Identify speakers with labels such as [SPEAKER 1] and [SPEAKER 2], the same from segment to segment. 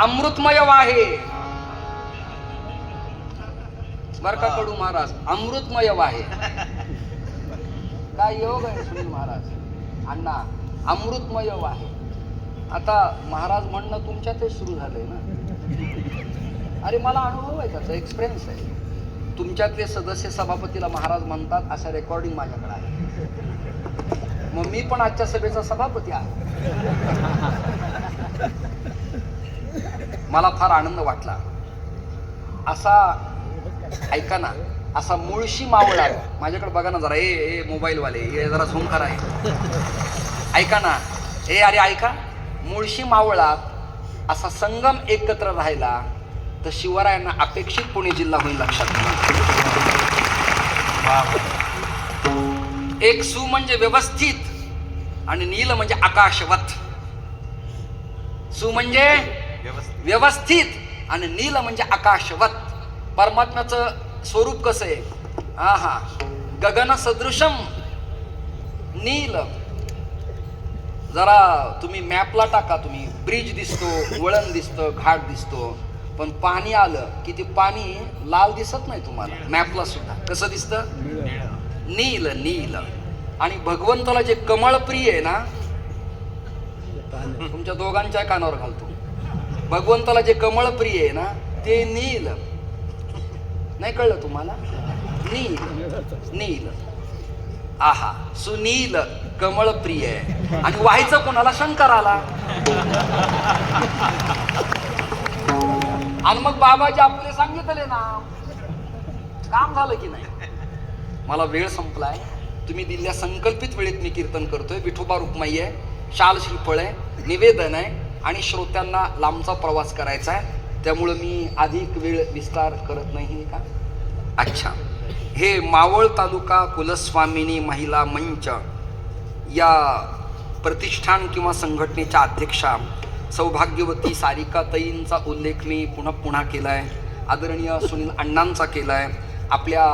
[SPEAKER 1] अमृतमय वाहे. बर का कडू महाराज अमृतमय वाहे. काय योग आहे सुनील महाराज? अण्णा अमृतमय वाहे. आता महाराज म्हणणं तुमच्यातच सुरू झालंय ना? अरे मला अनुभव आहे त्याचा एक्सपिरियन्स आहे. तुमच्यातले सदस्य सभापतीला महाराज म्हणतात अशा रेकॉर्डिंग माझ्याकडे आहे. मग मी पण आजच्या सभेचा सभापती आहे. मला फार आनंद वाटला. असा ऐका ना असा मुळशी मावळा माझ्याकडे बघा ना जरा ए ए मोबाईलवाले हे जरा झूम करा ऐका ना ए अरे ऐका मुळशी मावळात असा संगम एकत्र राहिला तर शिवरायांना अपेक्षित पुणे जिल्हा होईल लक्षात एक सु म्हणजे व्यवस्थित आणि नील म्हणजे आकाशवत. सु म्हणजे व्यवस्थित. आणि नील म्हणजे आकाशवत. परमात्म्याचं स्वरूप कसं आहे? हा हा गगन सदृशम. नील. जरा तुम्ही मॅपला टाका तुम्ही. ब्रिज दिसतो वळण दिसतं घाट दिसतो. पण पाणी आलं की ते पाणी लाल दिसत नाही तुम्हाला? मॅपला सुद्धा. कसं दिसतं? नील नील. आणि भगवंताला जे कमळ प्रिय आहे ना तुमच्या दोघांच्या कानावर घालतो. भगवंताला जे कमळ प्रिय आहे ना ते नील. नाही कळलं तुम्हाला? नील. नील. आहा सुनील कमळ प्रिय आहे. आणि व्हायचं कोणाला? शंकर आला आणि मग बाबाजी आपले सांगितले ना काम झालं की नाही? मला वेळ संपलाय. तुम्ही दिलेल्या संकल्पित वेळेत मी कीर्तन करतोय. विठोबा रुक्माई आहे शाल श्रीफळ आहे निवेदन आहे. आणि श्रोत्यांना लांबचा प्रवास करायचा आहे. त्यामुळं मी अधिक वेळ विस्तार करत नाही का? अच्छा. हे मावळ तालुका कुलस्वामिनी महिला मंच या प्रतिष्ठान किंवा संघटनेच्या अध्यक्षा सौभाग्यवती सारिकाताईंचा उल्लेख मी पुन्हा पुन्हा केला आहे आदरणीय सुनील अण्णांचा केला आहे आपल्या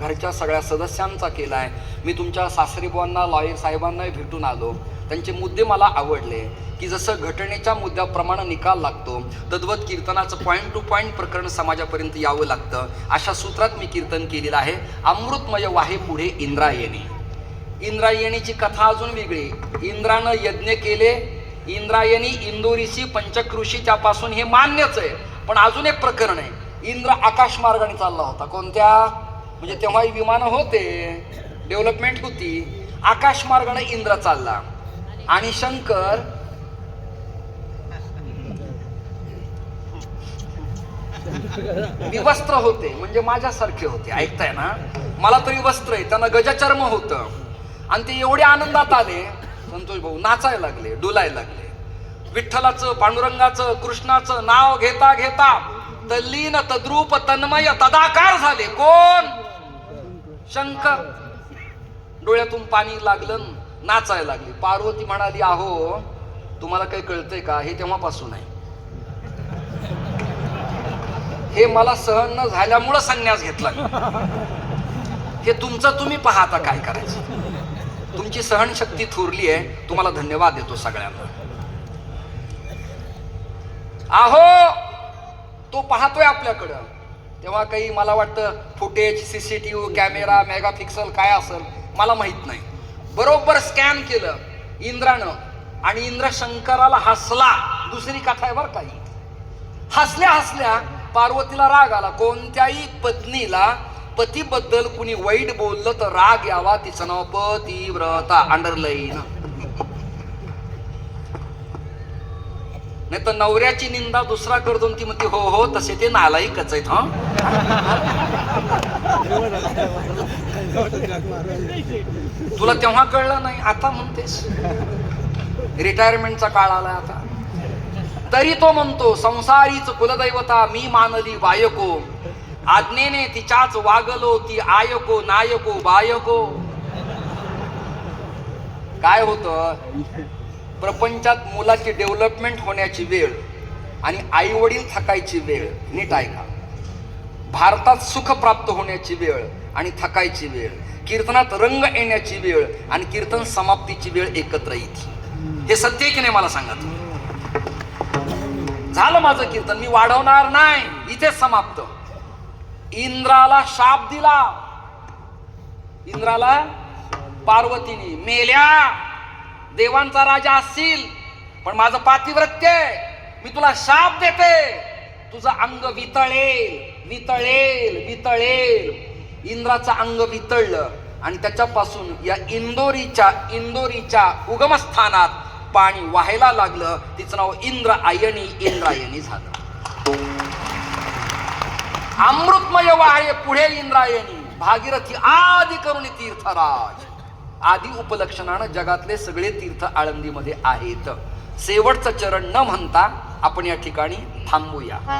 [SPEAKER 1] घरच्या सगळ्या सदस्यांचा केला आहे मी तुमच्या सासरीबुवांना लॉयर साहेबांनाही भेटून आलो. त्यांचे मुद्दे मला आवडले की जसं घटनेच्या मुद्द्याप्रमाणे निकाल लागतो तद्वत कीर्तनाचं पॉईंट टू पॉईंट प्रकरण समाजापर्यंत यावं लागतं अशा सूत्रात मी कीर्तन केलेलं आहे. अमृतमय वाहे पुढे इंद्रायणी. इंद्रायणीची कथा अजून वेगळी. इंद्रानं यज्ञ केले. इंद्रायणी इंदोरीशी पंचकृषी त्यापासून हे मान्यच आहे. पण अजून एक प्रकरण आहे. इंद्र आकाश मार्गाने चालला होता. कोणत्या? म्हणजे तेव्हाही विमानं होते. डेव्हलपमेंट होती. आकाश मार्गाने इंद्र चालला. आणि शंकर विवस्त्र होते म्हणजे माझ्यासारखे होते ऐकताय ना? मला तरी वस्त्र आहे त्यांना गजचर्म होतं. आणि ते एवढे आनंदात आले संतोष भाऊ नाचायला लागले डुलायला लागले. विठ्ठलाचं पांडुरंगाचं कृष्णाचं नाव घेता घेता तल्लीन तद्रूप तन्मय तदाकार झाले. कोण? शंकर. डोळ्यातून पाणी लागलं नाचायला लागली. पार्वती म्हणाली आहो तुम्हाला काही कळतंय का? हे तेव्हापासून आहे. हे मला सहन न झाल्यामुळं संन्यास घेतला मी. हे तुमचं तुम्ही पाहता काय करायचं. तुमची सहनशक्ती थोरली आहे. तुम्हाला धन्यवाद देतो सगळ्यांना. आहो तो पाहतोय आपल्याकडं. तेव्हा काही मला वाटतं फुटेज सीसीटीव्ही कॅमेरा मेगापिक्सल काय असेल मला माहीत नाही. बरोबर स्कॅन केलं इंद्रानं. आणि इंद्र शंकराला हसला. दुसरी कथा आहे बरं काही हसल्या हसल्या पार्वतीला राग आला. कोणत्याही पत्नीला पतीबद्दल कुणी वाईट बोललं तर राग यावा. तिचं नाव पतिव्रता. अंडरलाईन नाही तर नवऱ्याची निंदा दुसरा करतो दोन ती म्हणते हो हो तसे ते नालायकच आहेत हा. तुला तेव्हा कळलं नाही आता म्हणतेस. रिटायरमेंटचा काळ आला आता. तरी तो म्हणतो संसारीच कुलदैवता मी मानली बायको आज्ञेने तिच्याच वागलो ती आयको नायको बायको. काय होतं? प्रपंचात मुलाची डेव्हलपमेंट होण्याची वेळ आणि आई वडील थकायची वेळ नीट ऐका. भारतात सुख प्राप्त होण्याची वेळ. आणि थकायची वेळ कीर्तनात रंग येण्याची वेळ आणि कीर्तन समाप्तीची वेळ एकत्र येते. हे सत्य की नाही मला सांगा तुम्ही? झालं माझं कीर्तन मी वाढवणार नाही इथेच समाप्त. इंद्राला शाप दिला. इंद्राला पार्वतीने मेल्या. देवांचा राजा असतील पण माझं पातिव्रत्य आहे. मी तुला शाप देते. तुझं अंग वितळेल वितळेल वितळेल. इंद्राचं अंग वितळलं आणि त्याच्यापासून या इंदोरीच्या इंदोरीच्या उगमस्थानात पाणी व्हायला लागलं. तिचं नाव इंद्र आयनी इंद्रायणी झालं. अमृतमय वाहे पुढे इंद्रायणी भागीरथी आदी करुणी तीर्थराज. आदी उपलक्षणानं जगातले सगळे तीर्थ आळंदीमध्ये आहेत. शेवटचं चरण न म्हणता आपण या ठिकाणी थांबूया.